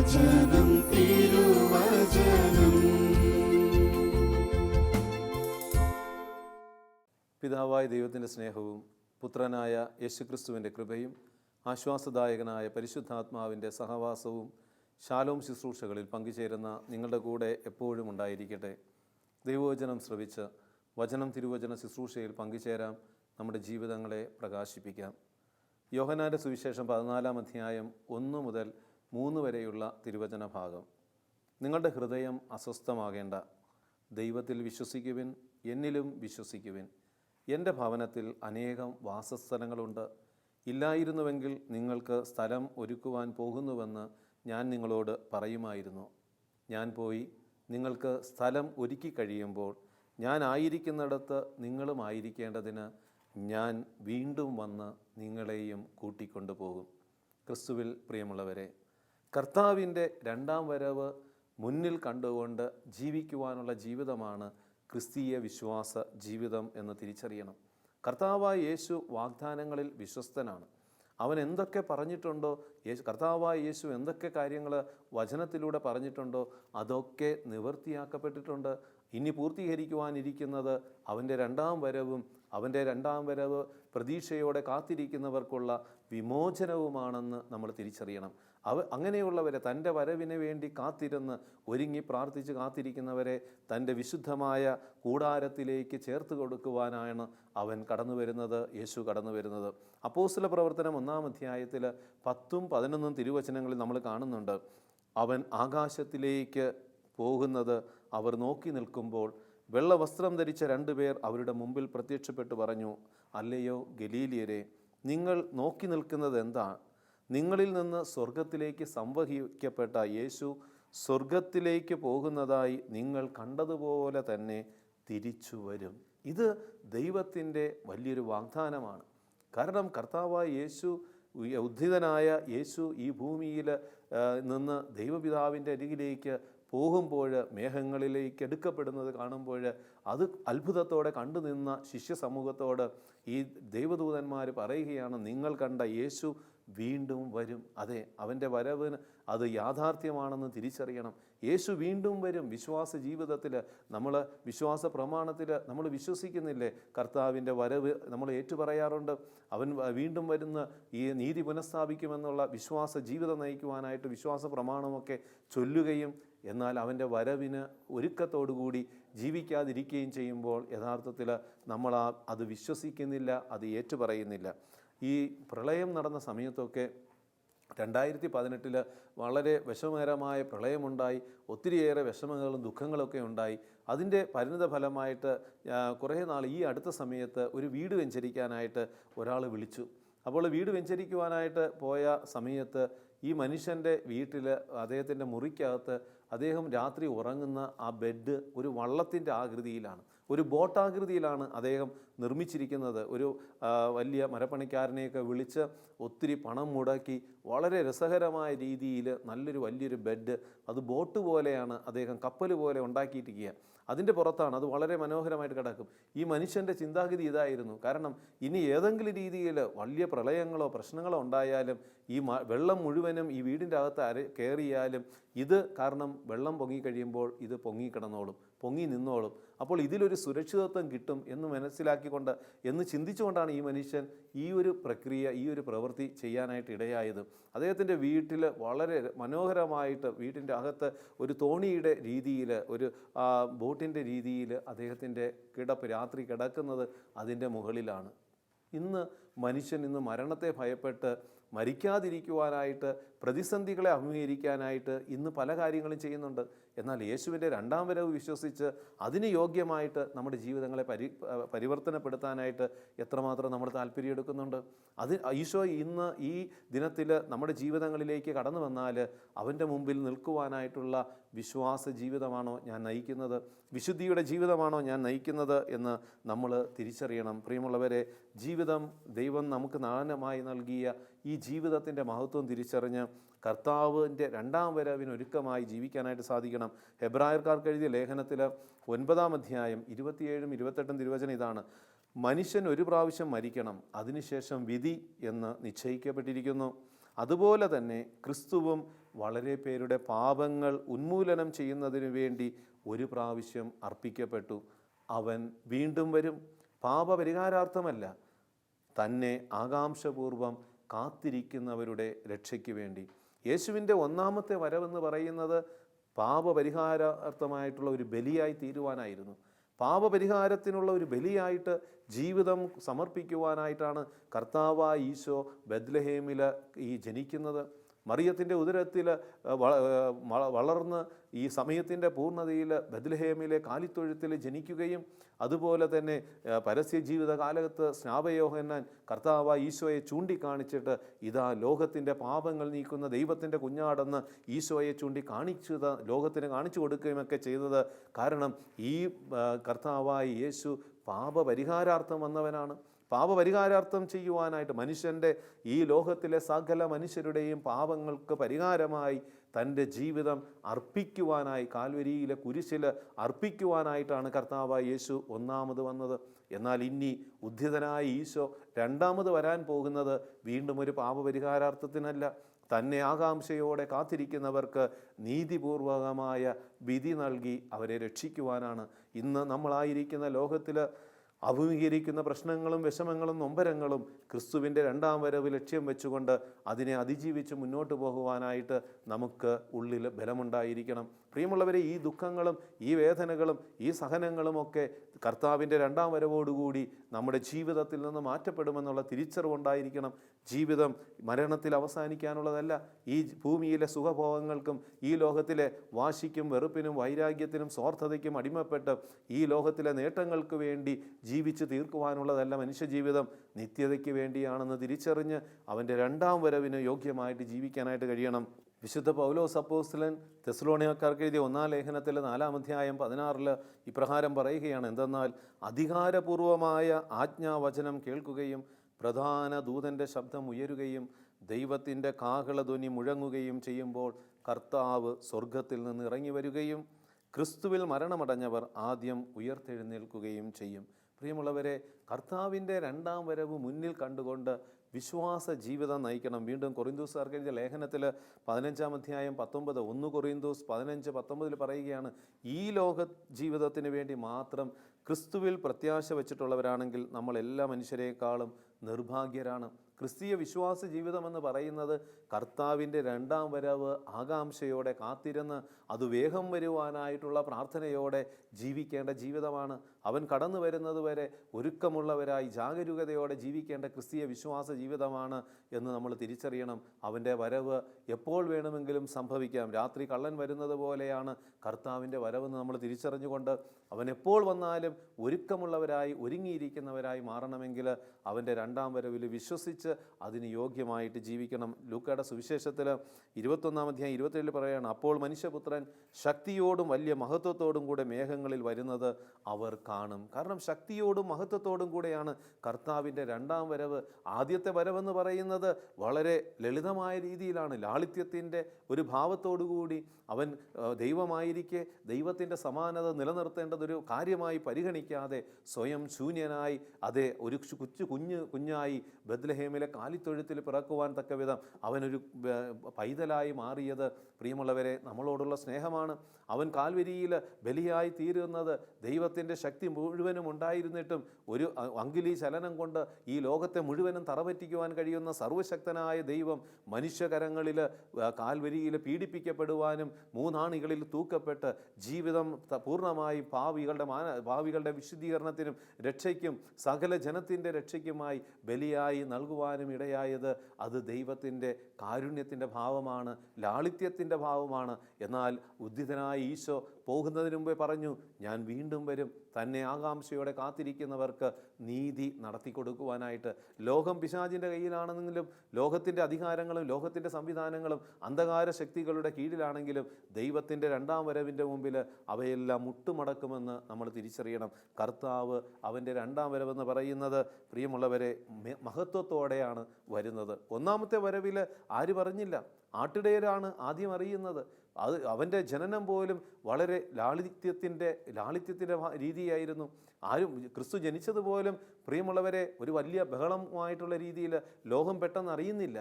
തിരുവചനം തിരുവചനം. പിതാവായ ദൈവത്തിന്റെ സ്നേഹവും പുത്രനായ യേശുക്രിസ്തുവിന്റെ കൃപയും ആശ്വാസദായകനായ പരിശുദ്ധാത്മാവിന്റെ സഹവാസവും ശാലോം ശുശ്രൂഷകളിൽ പങ്കുചേരുന്ന നിങ്ങളുടെ കൂടെ എപ്പോഴും ഉണ്ടായിരിക്കട്ടെ. ദൈവവചനം ശ്രവിച്ച് വചനം തിരുവചന ശുശ്രൂഷയിൽ പങ്കുചേരാം. നമ്മുടെ ജീവിതങ്ങളെ പ്രകാശിപ്പിക്കാം. യോഹനാന്റെ സുവിശേഷം പതിനാലാം അധ്യായം ഒന്ന് മുതൽ മൂന്ന് വരെയുള്ള തിരുവചന ഭാഗം. നിങ്ങളുടെ ഹൃദയം അസ്വസ്ഥമാകേണ്ട. ദൈവത്തിൽ വിശ്വസിക്കുവിൻ എന്നിലും വിശ്വസിക്കുവിൻ. എന്റെ ഭവനത്തിൽ അനേകം വാസസ്ഥലങ്ങളുണ്ട്. ഇല്ലായിരുന്നുവെങ്കിൽ നിങ്ങൾക്ക് സ്ഥലം ഒരുക്കുവാൻ പോകുന്നുവെന്ന് ഞാൻ നിങ്ങളോട് പറയുമായിരുന്നു. ഞാൻ പോയി നിങ്ങൾക്ക് സ്ഥലം ഒരുക്കി കഴിയുമ്പോൾ ഞാൻ ആയിരിക്കുന്നിടത്ത് നിങ്ങളും ആയിരിക്കേണ്ടതിന് ഞാൻ വീണ്ടും വന്ന് നിങ്ങളെയും കൂട്ടിക്കൊണ്ടുപോകും. ക്രിസ്തുവിൽ പ്രിയമുള്ളവരെ കർത്താവിന്റെ രണ്ടാം വരവ് മുന്നിൽ കണ്ടുകൊണ്ട് ജീവിക്കുവാനുള്ള ജീവിതമാണ് ക്രിസ്തീയ വിശ്വാസ ജീവിതം എന്ന് തിരിച്ചറിയണം. കർത്താവായ യേശു വാഗ്ദാനങ്ങളിൽ വിശ്വസ്തനാണ്. അവൻ എന്തൊക്കെ പറഞ്ഞിട്ടുണ്ടോ യേശു കർത്താവായ യേശു എന്തൊക്കെ കാര്യങ്ങൾ വചനത്തിലൂടെ പറഞ്ഞിട്ടുണ്ടോ അതൊക്കെ നിവൃത്തിയാക്കപ്പെട്ടിട്ടുണ്ട്. ഇനി പൂർത്തീകരിക്കുവാനിരിക്കുന്നത് അവന്റെ രണ്ടാം വരവും അവന്റെ രണ്ടാം വരവ് പ്രതീക്ഷയോടെ കാത്തിരിക്കുന്നവർക്കുള്ള വിമോചനവുമാണെന്ന് നമ്മൾ തിരിച്ചറിയണം. അവ അങ്ങനെയുള്ളവരെ തന്റെ വരവിന് വേണ്ടി കാത്തിരുന്ന് ഒരുങ്ങി പ്രാർത്ഥിച്ച് കാത്തിരിക്കുന്നവരെ തന്റെ വിശുദ്ധമായ കൂടാരത്തിലേക്ക് ചേർത്ത് കൊടുക്കുവാനാണ് അവൻ കടന്നു വരുന്നത് യേശു കടന്നു വരുന്നത്. അപ്പോസ്തല പ്രവർത്തനം ഒന്നാം അധ്യായത്തിൽ പത്തും പതിനൊന്നും തിരുവചനങ്ങളിൽ നമ്മൾ കാണുന്നുണ്ട്. അവൻ ആകാശത്തിലേക്ക് പോകുന്നത് അവർ നോക്കി നിൽക്കുമ്പോൾ വെള്ള വസ്ത്രം ധരിച്ച രണ്ടുപേർ അവരുടെ മുമ്പിൽ പ്രത്യക്ഷപ്പെട്ട് പറഞ്ഞു അല്ലയോ ഗലീലിയരെ നിങ്ങൾ നോക്കി നിൽക്കുന്നത് എന്താ? നിങ്ങളിൽ നിന്ന് സ്വർഗത്തിലേക്ക് സംവഹിക്കപ്പെട്ട യേശു സ്വർഗത്തിലേക്ക് പോകുന്നതായി നിങ്ങൾ കണ്ടതുപോലെ തന്നെ തിരിച്ചു വരും. ഇത് ദൈവത്തിന്റെ വലിയൊരു വാഗ്ദാനമാണ്. കാരണം കർത്താവായ യേശു ഉദ്ധിതനായ യേശു ഈ ഭൂമിയിൽ നിന്ന് ദൈവപിതാവിന്റെ അരികിലേക്ക് പോകുമ്പോൾ മേഘങ്ങളിലേക്ക് എടുക്കപ്പെടുന്നത് കാണുമ്പോൾ അത് അത്ഭുതത്തോടെ കണ്ടുനിന്ന ശിഷ്യ സമൂഹത്തോട് ഈ ദൈവദൂതന്മാർ പറയുകയാണ് നിങ്ങൾ കണ്ട യേശു വീണ്ടും വരും. അതെ അവന്റെ വരവിന് അത് യാഥാർത്ഥ്യമാണെന്ന് തിരിച്ചറിയണം. യേശു വീണ്ടും വരും. വിശ്വാസ ജീവിതത്തിൽ നമ്മൾ വിശ്വാസ പ്രമാണത്തിൽ നമ്മൾ വിശ്വസിക്കുന്നില്ലേ? കർത്താവിന്റെ വരവ് നമ്മൾ ഏറ്റുപറയാറുണ്ട്. അവൻ വീണ്ടും വരുന്ന ഈ നീതി പുനഃസ്ഥാപിക്കുമെന്നുള്ള വിശ്വാസ ജീവിതം നയിക്കുവാനായിട്ട് വിശ്വാസ പ്രമാണമൊക്കെ ചൊല്ലുകയും എന്നാൽ അവന്റെ വരവിന് ഒരുക്കത്തോടുകൂടി ജീവിക്കാതിരിക്കുകയും ചെയ്യുമ്പോൾ യഥാർത്ഥത്തിൽ നമ്മൾ അത് വിശ്വസിക്കുന്നില്ല അത് ഏറ്റുപറയുന്നില്ല. ഈ പ്രളയം നടന്ന സമയത്തൊക്കെ രണ്ടായിരത്തി പതിനെട്ടിൽ വളരെ വിഷമകരമായ പ്രളയമുണ്ടായി ഒത്തിരിയേറെ വിഷമങ്ങളും ദുഃഖങ്ങളൊക്കെ ഉണ്ടായി. അതിന്റെ പരിണിത ഫലമായിട്ട് കുറേ നാൾ ഈ അടുത്ത സമയത്ത് ഒരു വീട് വെഞ്ചരിക്കാനായിട്ട് ഒരാൾ വിളിച്ചു. അപ്പോൾ വീട് വെഞ്ചരിക്കുവാനായിട്ട് പോയ സമയത്ത് ഈ മനുഷ്യന്റെ വീട്ടിൽ അദ്ദേഹത്തിന്റെ മുറിക്കകത്ത് അദ്ദേഹം രാത്രി ഉറങ്ങുന്ന ആ ബെഡ് ഒരു വള്ളത്തിന്റെ ആകൃതിയിലാണ്. ഒരു ബോട്ടാകൃതിയിലാണ് അദ്ദേഹം നിർമ്മിച്ചിരിക്കുന്നത്. ഒരു വലിയ മരപ്പണിക്കാരനെയൊക്കെ വിളിച്ച് ഒത്തിരി പണം മുടക്കി വളരെ രസകരമായ രീതിയിൽ നല്ലൊരു വലിയൊരു ബെഡ് അത് ബോട്ട് പോലെയാണ് അദ്ദേഹം കപ്പൽ പോലെ ഉണ്ടാക്കിയിട്ടിരിക്കുക അതിന്റെ പുറത്താണ് അത് വളരെ മനോഹരമായിട്ട് കിടക്കും. ഈ മനുഷ്യന്റെ ചിന്താഗതി ഇതായിരുന്നു. കാരണം ഇനി ഏതെങ്കിലും രീതിയിൽ വലിയ പ്രളയങ്ങളോ പ്രശ്നങ്ങളോ ഉണ്ടായാലും ഈ വെള്ളം മുഴുവനും ഈ വീടിന്റെ അകത്ത് അര കയറിയാലും ഇത് കാരണം വെള്ളം പൊങ്ങിക്കഴിയുമ്പോൾ ഇത് പൊങ്ങിക്കിടന്നോളും പൊങ്ങി നിന്നോളും. അപ്പോൾ ഇതിലൊരു സുരക്ഷിതത്വം കിട്ടും എന്ന് മനസ്സിലാക്കിക്കൊണ്ട് എന്ന് ചിന്തിച്ചുകൊണ്ടാണ് ഈ മനുഷ്യൻ ഈ ഒരു പ്രക്രിയ ഈ ഒരു പ്രവൃത്തി ചെയ്യാനായിട്ട് ഇടയായത്. അദ്ദേഹത്തിന്റെ വീട്ടിൽ വളരെ മനോഹരമായിട്ട് വീട്ടിന്റെ അകത്ത് ഒരു തോണിയുടെ രീതിയിൽ ഒരു ബോട്ടിന്റെ രീതിയിൽ അദ്ദേഹത്തിന്റെ കിടപ്പ് രാത്രി കിടക്കുന്നത് അതിന്റെ മുകളിലാണ്. ഇന്ന് മനുഷ്യൻ ഇന്ന് മരണത്തെ ഭയപ്പെട്ട് മരിക്കാതിരിക്കുവാനായിട്ട് പ്രതിസന്ധികളെ അഭിമുഖീകരിക്കാനായിട്ട് ഇന്ന് പല കാര്യങ്ങളും ചെയ്യുന്നുണ്ട്. എന്നാൽ യേശുവിന്റെ രണ്ടാം വരവ് വിശ്വസിച്ച് അതിന് യോഗ്യമായിട്ട് നമ്മുടെ ജീവിതങ്ങളെ പരി പരിവർത്തനപ്പെടുത്താനായിട്ട് എത്രമാത്രം നമ്മൾ താല്പര്യം എടുക്കുന്നുണ്ട്. അത് ഈശോ ഇന്ന് ഈ ദിനത്തിൽ നമ്മുടെ ജീവിതങ്ങളിലേക്ക് കടന്നു വന്നാൽ അവന്റെ മുമ്പിൽ നിൽക്കുവാനായിട്ടുള്ള വിശ്വാസ ജീവിതമാണോ ഞാൻ നയിക്കുന്നത്? വിശുദ്ധിയുടെ ജീവിതമാണോ ഞാൻ നയിക്കുന്നത് എന്ന് നമ്മൾ തിരിച്ചറിയണം. പ്രിയമുള്ളവരെ ജീവിതം ദൈവം നമുക്ക് നാനമായി നൽകിയ ഈ ജീവിതത്തിന്റെ മഹത്വം തിരിച്ചറിഞ്ഞ് കർത്താവിന്റെ രണ്ടാം വരവിന് ഒരുക്കമായി ജീവിക്കാനായിട്ട് സാധിക്കണം. ഹെബ്രായർക്കാർക്ക് എഴുതിയ ലേഖനത്തിൽ ഒൻപതാം അധ്യായം ഇരുപത്തിയേഴും ഇരുപത്തെട്ടും തിരുവചനം ഇതാണ്. മനുഷ്യൻ ഒരു പ്രാവശ്യം മരിക്കണം അതിനുശേഷം വിധി എന്ന് നിശ്ചയിക്കപ്പെട്ടിരിക്കുന്നു. അതുപോലെ തന്നെ ക്രിസ്തുവും വളരെ പേരുടെ പാപങ്ങൾ ഉന്മൂലനം ചെയ്യുന്നതിന് വേണ്ടി ഒരു പ്രാവശ്യം അർപ്പിക്കപ്പെട്ടു. അവൻ വീണ്ടും വരും. പാപപരിഹാരാർത്ഥമല്ല തന്നെ ആകാംക്ഷപൂർവം കാത്തിരിക്കുന്നവരുടെ രക്ഷയ്ക്ക് വേണ്ടി. യേശുവിന്റെ ഒന്നാമത്തെ വരവെന്ന് പറയുന്നത് പാപപരിഹാരാർത്ഥമായിട്ടുള്ള ഒരു ബലിയായി തീരുവാനായിരുന്നു. പാപപരിഹാരത്തിനുള്ള ഒരു ബലിയായിട്ട് ജീവിതം സമർപ്പിക്കുവാനായിട്ടാണ് കർത്താവായ ഈശോ ബദ്ലഹേമിൽ ഈ ജനിക്കുന്നത്. മറിയത്തിന്റെ ഉദരത്തിൽ വളർന്ന് ഈ സമയത്തിന്റെ പൂർണതയിൽ ബദ്ലഹേമിലെ കാലിത്തൊഴുത്തിൽ ജനിക്കുകയും അതുപോലെ തന്നെ പരസ്യ ജീവിത കാലത്ത് സ്നാപയോഹന്നാൻ കർത്താവ ഈശോയെ ചൂണ്ടിക്കാണിച്ചിട്ട് ഇതാ ലോകത്തിന്റെ പാപങ്ങൾ നീക്കുന്ന ദൈവത്തിന്റെ കുഞ്ഞാടെന്ന് ഈശോയെ ചൂണ്ടി കാണിച്ചത് ലോകത്തിന് കാണിച്ചു കൊടുക്കുകയുമൊക്കെ ചെയ്തത് കാരണം ഈ കർത്താവായി യേശു പാപപരിഹാരാർത്ഥം വന്നവനാണ്. പാപപരിഹാരാർത്ഥം ചെയ്യുവാനായിട്ട് മനുഷ്യന്റെ ഈ ലോകത്തിലെ സകല മനുഷ്യരുടെയും പാപങ്ങൾക്ക് പരിഹാരമായി തന്റെ ജീവിതം അർപ്പിക്കുവാനായി കാൽവരിയിലെ കുരിശിൽ അർപ്പിക്കുവാനായിട്ടാണ് കർത്താവ് യേശു ഒന്നാമത് വന്നത്. എന്നാൽ ഇനി ഉദ്ധിതനായ ഈശോ രണ്ടാമത് വരാൻ പോകുന്നത് വീണ്ടും ഒരു പാപപരിഹാരാർത്ഥത്തിനല്ല. തന്നെ ആകാംക്ഷയോടെ കാത്തിരിക്കുന്നവർക്ക് നീതിപൂർവകമായ വിധി നൽകി അവരെ രക്ഷിക്കുവാനാണ്. ഇന്ന് നമ്മളായിരിക്കുന്ന ലോകത്തിൽ അഭിമുഖീകരിക്കുന്ന പ്രശ്നങ്ങളും വിഷമങ്ങളും നൊമ്പരങ്ങളും ക്രിസ്തുവിന്റെ രണ്ടാം വരവ് ലക്ഷ്യം വെച്ചുകൊണ്ട് അതിനെ അതിജീവിച്ച് മുന്നോട്ട് പോകുവാനായിട്ട് നമുക്ക് ഉള്ളിൽ ബലമുണ്ടായിരിക്കണം. പ്രിയമുള്ളവരെ ഈ ദുഃഖങ്ങളും ഈ വേദനകളും ഈ സഹനങ്ങളും ഒക്കെ കർത്താവിന്റെ രണ്ടാം വരവോടുകൂടി നമ്മുടെ ജീവിതത്തിൽ നിന്ന് മാറ്റപ്പെടുമെന്നുള്ള തിരിച്ചറിവുണ്ടായിരിക്കണം ജീവിതം മരണത്തിൽ അവസാനിക്കാനുള്ളതല്ല. ഈ ഭൂമിയിലെ സുഖഭോഗങ്ങൾക്കും ഈ ലോകത്തിലെ വാശിക്കും വെറുപ്പിനും വൈരാഗ്യത്തിനും സ്വാർത്ഥതയ്ക്കും അടിമപ്പെട്ട് ഈ ലോകത്തിലെ നേട്ടങ്ങൾക്ക് വേണ്ടി ജീവിച്ചു തീർക്കുവാനുള്ളതല്ല മനുഷ്യജീവിതം. നിത്യതയ്ക്ക് വേണ്ടിയാണെന്ന് തിരിച്ചറിഞ്ഞ് അവന്റെ രണ്ടാം വരവിന് യോഗ്യമായിട്ട് ജീവിക്കാനായിട്ട് കഴിയണം. വിശുദ്ധ പൗലോസ് അപ്പോസ്തലൻ തെസ്ലോണിയക്കാർക്ക് എഴുതിയ ഒന്നാം ലേഖനത്തിൽ നാലാം അധ്യായം പതിനാറിൽ ഇപ്രകാരം പറയുകയാണ് എന്തെന്നാൽ അധികാരപൂർവമായ ആജ്ഞാവചനം കേൾക്കുകയും പ്രധാന ദൂതന്റെ ശബ്ദം ഉയരുകയും ദൈവത്തിന്റെ കാഹളധ്വനി മുഴങ്ങുകയും ചെയ്യുമ്പോൾ കർത്താവ് സ്വർഗത്തിൽ നിന്ന് ഇറങ്ങി വരികയും ക്രിസ്തുവിൽ മരണമടഞ്ഞവർ ആദ്യം ഉയർത്തെഴുന്നേൽക്കുകയും ചെയ്യും. പ്രിയമുള്ളവരെ കർത്താവിന്റെ രണ്ടാം വരവ് മുന്നിൽ കണ്ടുകൊണ്ട് വിശ്വാസ ജീവിതം നയിക്കണം. വീണ്ടും കൊറിന്തൂസാർക്ക് എഴുതിയ ലേഖനത്തിൽ പതിനഞ്ചാം അധ്യായം പത്തൊമ്പത് ഒന്ന് കൊറിന്തൂസ് പതിനഞ്ച് പത്തൊമ്പതിൽ പറയുകയാണ് ഈ ലോക ജീവിതത്തിന് വേണ്ടി മാത്രം ക്രിസ്തുവിൽ പ്രത്യാശ വെച്ചിട്ടുള്ളവരാണെങ്കിൽ നമ്മൾ എല്ലാ മനുഷ്യരെക്കാളും നിർഭാഗ്യരാണ്. ക്രിസ്തീയ വിശ്വാസ ജീവിതമെന്ന് പറയുന്നത് കർത്താവിന്റെ രണ്ടാം വരവ് ആകാംക്ഷയോടെ കാത്തിരുന്ന് അത് വേഗം വരുവാനായിട്ടുള്ള പ്രാർത്ഥനയോടെ ജീവിക്കേണ്ട ജീവിതമാണ്. അവൻ കടന്നു വരുന്നത് വരെ ഒരുക്കമുള്ളവരായി ജാഗരൂകതയോടെ ജീവിക്കേണ്ട ക്രിസ്തീയ വിശ്വാസ ജീവിതമാണ് എന്ന് നമ്മൾ തിരിച്ചറിയണം. അവന്റെ വരവ് എപ്പോൾ വേണമെങ്കിലും സംഭവിക്കാം. രാത്രി കള്ളൻ വരുന്നത് പോലെയാണ് കർത്താവിന്റെ വരവെന്ന് നമ്മൾ തിരിച്ചറിഞ്ഞുകൊണ്ട് അവൻ എപ്പോൾ വന്നാലും ഒരുക്കമുള്ളവരായി ഒരുങ്ങിയിരിക്കുന്നവരായി മാറണമെങ്കിൽ അവന്റെ രണ്ടാം വരവിൽ വിശ്വസിച്ച് അതിന് യോഗ്യമായിട്ട് ജീവിക്കണം. ലൂക്കയുടെ സുവിശേഷത്തിൽ ഇരുപത്തൊന്നാം അധ്യായം ഇരുപത്തിരണ്ടിൽ പറയുകയാണ് അപ്പോൾ മനുഷ്യപുത്രൻ ശക്തിയോടും വലിയ മഹത്വത്തോടും കൂടെ മേഘങ്ങളിൽ വരുന്നത് അവർ കാണും. കാരണം ശക്തിയോടും മഹത്വത്തോടും കൂടെയാണ് കർത്താവിന്റെ രണ്ടാം വരവ് ആദ്യത്തെ വരവെന്ന് പറയുന്നത്. വളരെ ലളിതമായ രീതിയിലാണ് ലാളിത്യത്തിന്റെ ഒരു ഭാവത്തോടുകൂടി അവൻ ദൈവമായിരിക്കെ ദൈവത്തിന്റെ സമാനത നിലനിർത്തേണ്ടതൊരു കാര്യമായി പരിഗണിക്കാതെ സ്വയം ശൂന്യനായി അതെ ഒരു കൊച്ചു കുഞ്ഞ് കുഞ്ഞായി ബദ്ലഹേമിലെ കാലിത്തൊഴുത്തിൽ പിറക്കുവാൻ തക്ക വിധം അവനൊരു പൈതലായി മാറിയത് പ്രിയമുള്ളവരെ നമ്മളോടുള്ള സ്നേഹമാണ്. അവൻ കാൽവരിയിൽ ബലിയായി തീരുന്നത് ദൈവത്തിന്റെ ശക്തി മുഴുവനും ഉണ്ടായിരുന്നിട്ടും ഒരു അങ്കുലി ചലനം കൊണ്ട് ഈ ലോകത്തെ മുഴുവനും തറപറ്റിക്കുവാൻ കഴിയുന്ന സർവശക്തനായ ദൈവം മനുഷ്യകരങ്ങളിൽ കാൽവരിയിൽ പീഡിപ്പിക്കപ്പെടുവാനും മൂന്നാണികളിൽ തൂക്കപ്പെട്ട് ജീവിതം പൂർണമായി പൂർണമായി ഭാവികളുടെ മാന ഭാവികളുടെ വിശുദ്ധീകരണത്തിനും രക്ഷയ്ക്കും സകല ജനത്തിന്റെ രക്ഷയ്ക്കുമായി ബലിയായി നൽകുവാനും ഇടയായത് അത് ദൈവത്തിന്റെ കാരുണ്യത്തിന്റെ ഭാവമാണ് ലാളിത്യത്തിന്റെ ഭാവമാണ്. എന്നാൽ ഉദ്ധിതനായ ഈശോ പോകുന്നതിന് മുമ്പേ പറഞ്ഞു ഞാൻ വീണ്ടും വരും. തന്നെ ആകാംക്ഷയോടെ കാത്തിരിക്കുന്നവർക്ക് നീതി നടത്തി കൊടുക്കുവാനായിട്ട്. ലോകം പിശാചിന്റെ കയ്യിലാണെന്നെങ്കിലും ലോകത്തിന്റെ അധികാരങ്ങളും ലോകത്തിന്റെ സംവിധാനങ്ങളും അന്ധകാര ശക്തികളുടെ കീഴിലാണെങ്കിലും ദൈവത്തിന്റെ രണ്ടാം വരവിന്റെ മുമ്പിൽ അവയെല്ലാം മുട്ടുമടക്കുമെന്ന് നമ്മൾ തിരിച്ചറിയണം. കർത്താവ് അവന്റെ രണ്ടാം വരവെന്ന് പറയുന്നത് പ്രിയമുള്ളവരെ മഹത്വത്തോടെയാണ് വരുന്നത്. ഒന്നാമത്തെ വരവിൽ ആര് പറഞ്ഞില്ല? ആട്ടിടയരാണ് ആദ്യം അറിയുന്നത്. അത് അവന്റെ ജനനം പോലും വളരെ ലാളിത്യത്തിന്റെ ലാളിത്യത്തിന്റെ രീതിയായിരുന്നു. ആരും ക്രിസ്തു ജനിച്ചതുപോലും പ്രിയമുള്ളവരെ ഒരു വലിയ ബഹളമായിട്ടുള്ള രീതിയിൽ ലോകം പെട്ടെന്ന് അറിയുന്നില്ല.